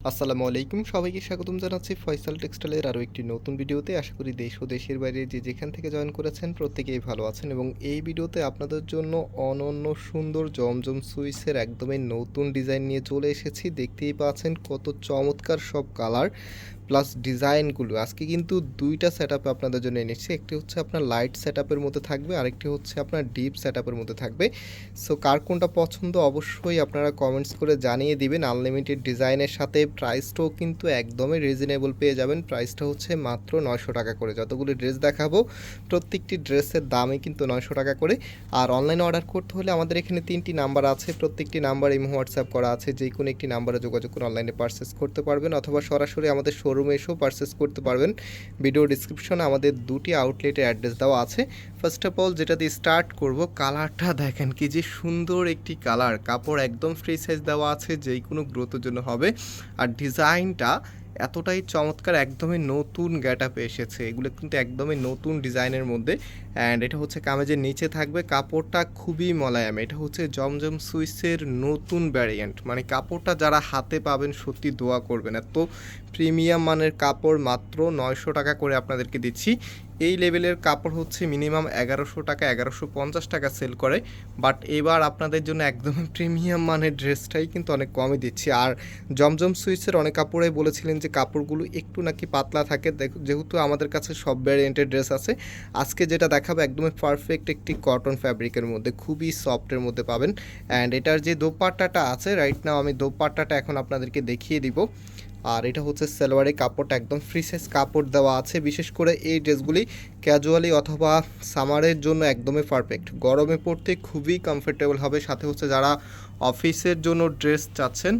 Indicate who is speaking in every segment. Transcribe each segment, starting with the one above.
Speaker 1: আসসালামু আলাইকুম, সবাইকে স্বাগতম জানাচ্ছি ফয়সাল টেক্সটাইলের আরও একটি নতুন ভিডিওতে। আশা করি দেশ ও দেশের বাইরে যে যেখান থেকে জয়েন করেছেন প্রত্যেকেই ভালো আছেন এবং এই ভিডিওতে আপনাদের জন্য অনন্য সুন্দর জমজম সুইসের একদমই নতুন ডিজাইন নিয়ে চলে এসেছি। দেখতেই পাচ্ছেন কত চমৎকার সব কালার। প্লাস ডিজাইনগুলো আজকে কিন্তু দুইটা সেট আপে আপনাদের জন্য এনেছি। একটি হচ্ছে আপনার লাইট সেট আপের মধ্যে থাকবে, আরেকটি হচ্ছে আপনার ডিপ সেট আপের মধ্যে থাকবে। সো কার কোনটা পছন্দ অবশ্যই আপনারা কমেন্টস করে জানিয়ে দিবেন। আনলিমিটেড ডিজাইনের সাথে প্রাইসটাও কিন্তু একদমই রিজনেবল পেয়ে যাবেন। প্রাইসটা হচ্ছে মাত্র নয়শো টাকা করে। যতগুলো ড্রেস দেখাবো, প্রত্যেকটি ড্রেসের দামই কিন্তু নয়শো টাকা করে। আর অনলাইনে অর্ডার করতে হলে আমাদের এখানে তিনটি নাম্বার আছে। প্রত্যেকটি নাম্বার ইমো হোয়াটসঅ্যাপ করা আছে। যে কোনো একটি নাম্বারে যোগাযোগ করে অনলাইনে পারচেস করতে পারবেন। অথবা সরাসরি আমাদের শোরুমে এসেও পারচেস করতে পারবেন। ভিডিও ডিসক্রিপশনে আমাদের দুটি আউটলেটের অ্যাড্রেস দেওয়া আছে। ফার্স্ট অফ অল যেটা দিয়ে স্টার্ট করব কালারটা দেখেন কি যে সুন্দর একটি কালার কাপড় একদম ফ্রি সাইজ দেওয়া আছে যেই কোনো গ্রোথের জন্য হবে। আর ডিজাইনটা এতটাই চমৎকার, একদমই নতুন গ্যাট আপে এসেছে। এগুলো কিন্তু একদমই নতুন ডিজাইনের মধ্যে। অ্যান্ড এটা হচ্ছে কামেজের নিচে থাকবে। কাপড়টা খুবই মলায়াম। এটা হচ্ছে জমজম সুইসের নতুন ভ্যারিয়েন্ট মানে কাপড়টা যারা হাতে পাবেন, সত্যি দোয়া করবেন। এত প্রিমিয়াম মানের কাপড় মাত্র নয়শো টাকা করে আপনাদেরকে দিচ্ছি। এই লেভেলের কাপড় হচ্ছে মিনিমাম এগারোশো টাকা, এগারোশো পঞ্চাশ টাকা সেল করে। বাট এবার আপনাদের জন্য একদম প্রিমিয়াম মানের ড্রেসটাই কিন্তু অনেক কমই দিচ্ছি। আর জমজম সুইচের অনেক কাপড়ে বলেছিলেন যে কাপড়গুলো একটু নাকি পাতলা থাকে যেহেতু আমাদের কাছে সব ভ্যারিয়েন্টের ড্রেস আছে, আজকে যেটা দেখাবো একদমই পারফেক্ট একটি কটন ফ্যাব্রিকের মধ্যে, খুবই সফটের মধ্যে পাবেন। অ্যান্ড এটার যে দোপাট্টাটা আছে রাইট নাও আমি দোপাট্টাটা এখন আপনাদেরকে দেখিয়ে দিব। আর এটা হচ্ছে সালোয়ারে কাপড়টা, একদম ফ্রি সাইজ কাপড় দেওয়া আছে। বিশেষ করে এই ড্রেসগুলি ক্যাজুয়ালি অথবা সামারের জন্য একদমই পারফেক্ট গরমে পড়তে খুবই কমফোর্টেবল হবে। সাথে হচ্ছে যারা অফিসের জন্য ড্রেস চাচ্ছেন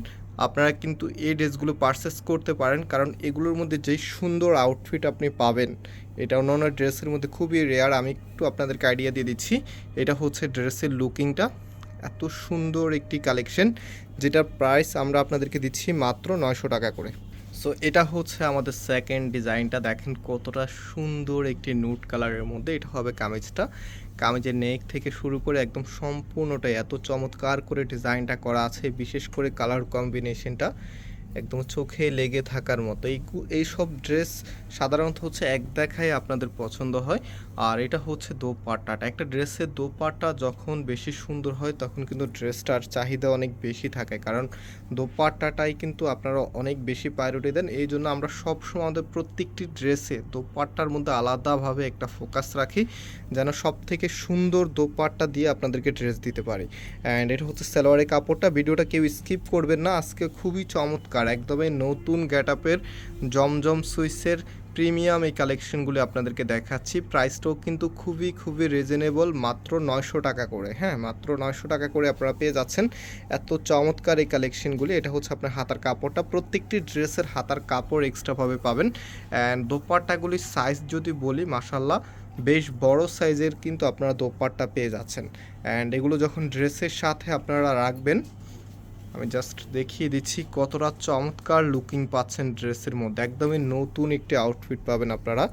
Speaker 1: আপনারা কিন্তু এই ড্রেসগুলো পারচেস করতে পারেন, কারণ এগুলোর মধ্যে যেই সুন্দর আউটফিট আপনি পাবেন, এটা অন্য অন্য ড্রেসের মধ্যে খুবই রেয়ার আমি একটু আপনাদেরকে আইডিয়া দিয়ে দিচ্ছি। এটা হচ্ছে ড্রেসের লুকিংটা এত সুন্দর একটি কালেকশন যেটার প্রাইস আমরা আপনাদেরকে দিচ্ছি মাত্র নয়শো টাকা করে। সো এটা হচ্ছে আমাদের সেকেন্ড ডিজাইনটা দেখেন কতটা সুন্দর একটি নুট কালারের মধ্যে। এটা হবে কামিজটা। কামিজের নেক থেকে শুরু করে একদম সম্পূর্ণটাই এত চমৎকার করে ডিজাইনটা করা আছে। বিশেষ করে কালার কম্বিনেশনটা একদম চোখে লেগে থাকার মতো। এই এই সব ড্রেস সাধারণত হচ্ছে এক দেখায় আপনাদের পছন্দ হয়। আর এটা হচ্ছে দোপাট্টাটা। একটা ড্রেসের দোপাট্টা যখন বেশি সুন্দর হয়, তখন কিন্তু ড্রেসটার চাহিদা অনেক বেশি থাকে। কারণ দোপাট্টাটাই কিন্তু আপনারা অনেক বেশি প্রায়োরিটি দেন। এই জন্য আমরা সবসময় আমাদের প্রত্যেকটি ড্রেসে দোপাট্টার মধ্যে আলাদাভাবে একটা ফোকাস রাখি, যেন সব থেকে সুন্দর দোপাট্টা দিয়ে আপনাদেরকে ড্রেস দিতে পারি। অ্যান্ড এটা হচ্ছে সালোয়ারের কাপড়টা। ভিডিওটা কেউ স্কিপ করবেন না। আজকে খুবই চমৎকার। একদমই নতুন গ্যাট আপের জমজম সুইসের প্রিমিয়াম এই কালেকশনগুলি আপনাদেরকে দেখাচ্ছি। প্রাইসটাও কিন্তু খুবই খুবই রিজনেবল মাত্র নয়শো টাকা করে। হ্যাঁ মাত্র নয়শো টাকা করে আপনারা পেয়ে যাচ্ছেন। এত চমৎকার এই কালেকশনগুলি। এটা হচ্ছে আপনার হাতার কাপড়টা। প্রত্যেকটি ড্রেসের হাতার কাপড় এক্সট্রাভাবে পাবেন। অ্যান্ড দোপাট্টাগুলির সাইজ যদি বলি মাসাল্লাহ বেশ বড় সাইজের কিন্তু আপনারা দোপাট্টা পেয়ে যাচ্ছেন। অ্যান্ড এগুলো যখন ড্রেসের সাথে আপনারা রাখবেন আমি জাস্ট দেখিয়ে দিচ্ছি কতটা চমৎকার লুকিং পাচ্ছেন ড্রেসের মধ্যে। একদমই নতুন একটি আউটফিট পাবেন আপনারা।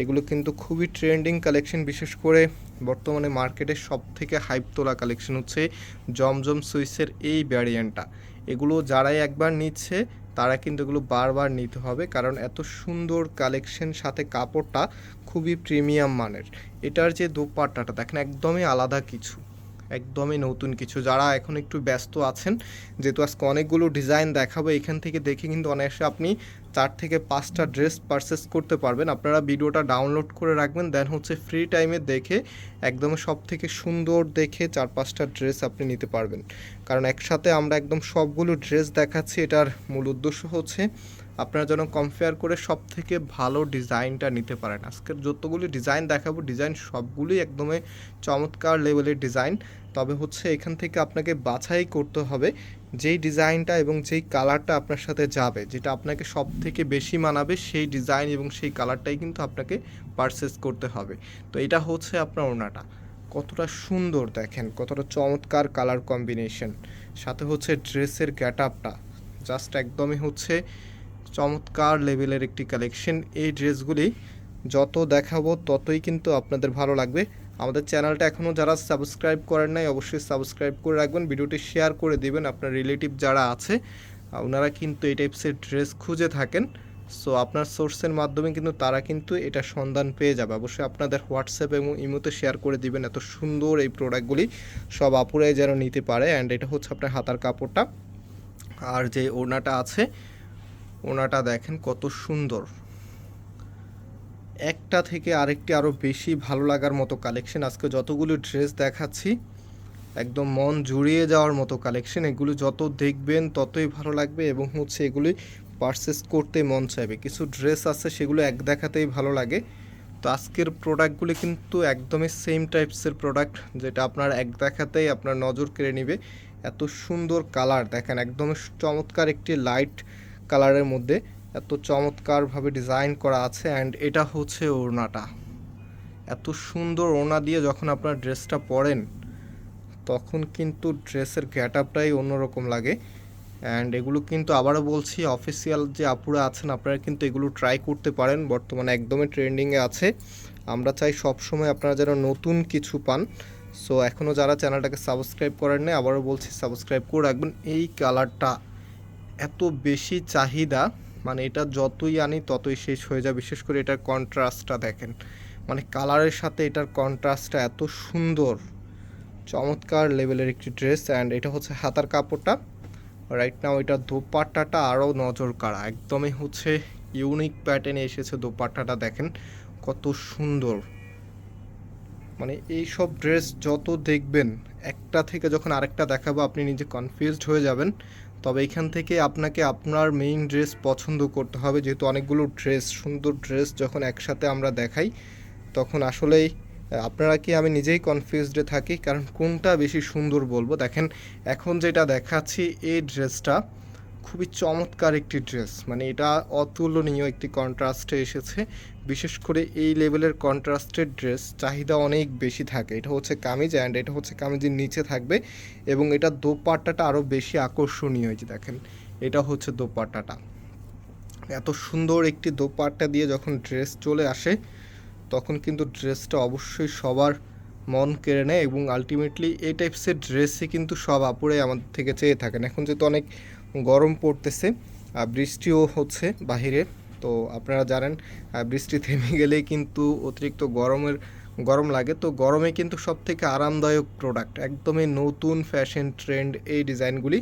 Speaker 1: এগুলো কিন্তু খুবই ট্রেন্ডিং কালেকশন বিশেষ করে বর্তমানে মার্কেটে সব থেকে হাইপ তোলা কালেকশন হচ্ছে জমজম সুইসের এই ভ্যারিয়েন্টটা এগুলো যারাই একবার নিচ্ছে, তারা কিন্তু এগুলো বারবার নিতে হবে, কারণ এত সুন্দর কালেকশন সাথে কাপড়টা খুবই প্রিমিয়াম মানের। এটার যে দোপাট্টাটা, দেখেন একদমই আলাদা কিছু। একদমই নতুন কিছু। যারা এখন একটু ব্যস্ত আছেন, যেহেতু আজকে অনেকগুলো ডিজাইন দেখাবো, এখান থেকে দেখে কিন্তু অনায়াসে আপনি চার থেকে পাঁচটা ড্রেস পারচেস করতে পারবেন। আপনারা ভিডিওটা ডাউনলোড করে রাখবেন দেন হচ্ছে ফ্রি টাইমে দেখে একদম সব থেকে সুন্দর দেখে চার পাঁচটা ড্রেস আপনি নিতে পারবেন। কারণ একসাথে আমরা একদম সবগুলো ড্রেস দেখাচ্ছি, এটার মূল উদ্দেশ্য হচ্ছে আপনারা যেন কম্পেয়ার করে সব থেকে ভালো ডিজাইনটা নিতে পারেন। আজকের যতগুলি ডিজাইন দেখাবো, ডিজাইন সবগুলোই একদমই চমৎকার লেভেলের ডিজাইন। তবে হচ্ছে এখান থেকে আপনাকে বাছাই করতে হবে যেই ডিজাইনটা এবং যেই কালারটা আপনার সাথে যাবে, যেটা আপনাকে সব থেকে বেশি মানাবে সেই ডিজাইন এবং সেই কালারটাই কিন্তু আপনাকে পারচেস করতে হবে। তো এটা হচ্ছে আপনার ওনাটা কতটা সুন্দর দেখেন, কতটা চমৎকার কালার কম্বিনেশন সাথে হচ্ছে ড্রেসের গ্যাট আপটা জাস্ট একদমই হচ্ছে চমৎকার লেভেলের একটি কালেকশন এই ড্রেসগুলি যত দেখাবো ততই কিন্তু আপনাদের ভালো লাগবে। আমাদের চ্যানেলটা এখনও যারা সাবস্ক্রাইব করেন নাই, অবশ্যই সাবস্ক্রাইব করে রাখবেন। ভিডিওটি শেয়ার করে দিবেন আপনার রিলেটিভ যারা আছে, ওনারা কিন্তু এই টাইপসের ড্রেস খুঁজে থাকেন। সো আপনার সোর্সের মাধ্যমে কিন্তু তারা কিন্তু এটা সন্ধান পেয়ে যাবে। অবশ্যই আপনাদের হোয়াটসঅ্যাপ এবং ইমোতে শেয়ার করে দিবেন এত সুন্দর এই প্রোডাক্টগুলি সব আপুরাই যেন নিতে পারে। অ্যান্ড এটা হচ্ছে আপনার হাতার কাপড়টা। আর যে ওড়নাটা আছে ওড়নাটা দেখেন কত সুন্দর। একটা থেকে আরেকটি আরও বেশি ভালো লাগার মতো কালেকশন আজকে যতগুলো ড্রেস দেখাচ্ছি, একদম মন জুড়িয়ে যাওয়ার মতো কালেকশন এগুলো যত দেখবেন, ততই ভালো লাগবে এবং হচ্ছে এগুলি পারচেস করতে মন চাইবে। কিছু ড্রেস আছে, সেগুলো এক দেখাতেই ভালো লাগে। তো আজকের প্রোডাক্টগুলি কিন্তু একদমই সেম টাইপসের প্রোডাক্ট যেটা আপনার এক দেখাতেই আপনার নজর কেড়ে নেবে। এত সুন্দর কালার দেখেন একদম চমৎকার একটি লাইট কালারের মধ্যে এত চমৎকারভাবে ডিজাইন করা আছে অ্যান্ড এটা হচ্ছে ওড়নাটা। এত সুন্দর ওড়না দিয়ে যখন আপনার ড্রেসটা পরেন, তখন কিন্তু ড্রেসের গ্যাট আপটাই অন্যরকম লাগে। অ্যান্ড এগুলো কিন্তু আবারও বলছি অফিসিয়াল যে আপুরা আছেন, আপনারা কিন্তু এগুলো ট্রাই করতে পারেন। বর্তমানে একদমই ট্রেন্ডিংয়ে আছে। আমরা চাই সব সময় আপনারা যেন নতুন কিছু পান। সো এখনও যারা চ্যানেলটাকে সাবস্ক্রাইব করেন নাই, আবারও বলছি সাবস্ক্রাইব করে রাখবেন। এই কালারটা এত বেশি চাহিদা মানে এটা যতই আনি ততই শেষ হয়ে যায়। বিশেষ করে এটার কন্ট্রাস্টটা দেখেন। মানে কালারের সাথে এটার কন্ট্রাস্টটা এত সুন্দর। চমৎকার লেভেলের একটি ড্রেস অ্যান্ড এটা হচ্ছে হাতার কাপড়টা। রাইট নাও এটা দোপাট্টাটা আরও নজর কাড়া একদমই হচ্ছে ইউনিক প্যাটার্নে এসেছে দোপাট্টাটা দেখেন। কত সুন্দর। মানে এই সব ড্রেস যত দেখবেন, একটা থেকে যখন আরেকটা দেখাবো, আপনি নিজে কনফিউজড হয়ে যাবেন। তবে এখান থেকে আপনাকে আপনার মেইন ড্রেস পছন্দ করতে হবে। যেহেতু অনেকগুলো ড্রেস সুন্দর ড্রেস যখন একসাথে আমরা দেখাই, তখন আসলেই আপনারা কি আমি নিজেই কনফিউজডে থাকি? কারণ কোনটা বেশি সুন্দর বলব? দেখেন, এখন যেটা দেখাচ্ছি, এই ড্রেসটা খুবই চমৎকার একটি ড্রেস। মানে এটা অতুলনীয় একটি কন্ট্রাস্টে এসেছে। বিশেষ করে এই লেভেলের কন্ট্রাস্টেড ড্রেস চাহিদা অনেক বেশি থাকে। এটা হচ্ছে কামিজ অ্যান্ড এটা হচ্ছে কামিজের নিচে থাকবে এবং এটা দোপাট্টাটা আরও বেশি আকর্ষণীয় যে দেখেন, এটা হচ্ছে দোপাট্টাটা। এত সুন্দর একটি দোপাট্টা দিয়ে যখন ড্রেস চলে আসে, তখন কিন্তু ড্রেসটা অবশ্যই সবার মন কেড়ে নেয় এবং আলটিমেটলি এই টাইপসের ড্রেসই কিন্তু সব আপুরাই আমাদের থেকে চেয়ে থাকেন। এখন যেহেতু অনেক গরম পড়তেছে, আর বৃষ্টিও হচ্ছে বাহিরে। তো আপনারা জানেন বৃষ্টি থেমে গেলেই কিন্তু অতিরিক্ত গরমের, গরম লাগে। তো গরমে কিন্তু সব থেকে আরামদায়ক প্রোডাক্ট একদমই নতুন ফ্যাশন ট্রেন্ড এই ডিজাইনগুলি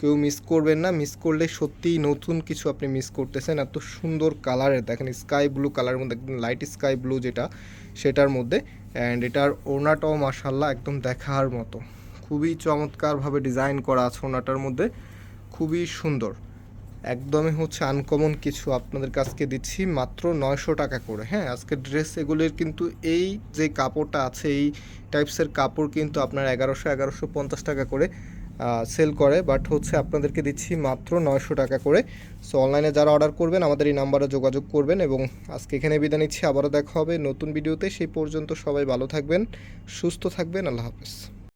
Speaker 1: কেউ মিস করবেন না মিস করলে সত্যিই নতুন কিছু আপনি মিস করতেছেন। এত সুন্দর কালারের দেখেন স্কাই ব্লু কালারের মধ্যে, একদম লাইট স্কাই ব্লু যেটা, সেটার মধ্যে। অ্যান্ড এটার ওড়নাটাও মাসাল্লাহ একদম দেখার মতো। খুবই চমৎকারভাবে ডিজাইন করা আছে ওনাটার মধ্যে। খুবই সুন্দর। একদমই হচ্ছে আনকমন কিছু আপনাদের কাছকে দিচ্ছি, মাত্র নয়শো টাকা করে। হ্যাঁ আজকে ড্রেস এগুলির কিন্তু এই যে কাপড়টা আছে, এই টাইপসের কাপড় কিন্তু আপনার এগারোশো এগারোশো পঞ্চাশ টাকা করে সেল করে বাট হচ্ছে আপনাদেরকে দিচ্ছি মাত্র নয়শো টাকা করে। সো অনলাইনে যারা অর্ডার করবেন, আমাদের এই নাম্বারে যোগাযোগ করবেন এবং আজকে এখানে বিদায় নিচ্ছি। আবারও দেখা হবে নতুন ভিডিওতে সেই পর্যন্ত সবাই ভালো থাকবেন, সুস্থ থাকবেন। আল্লাহ হাফেজ।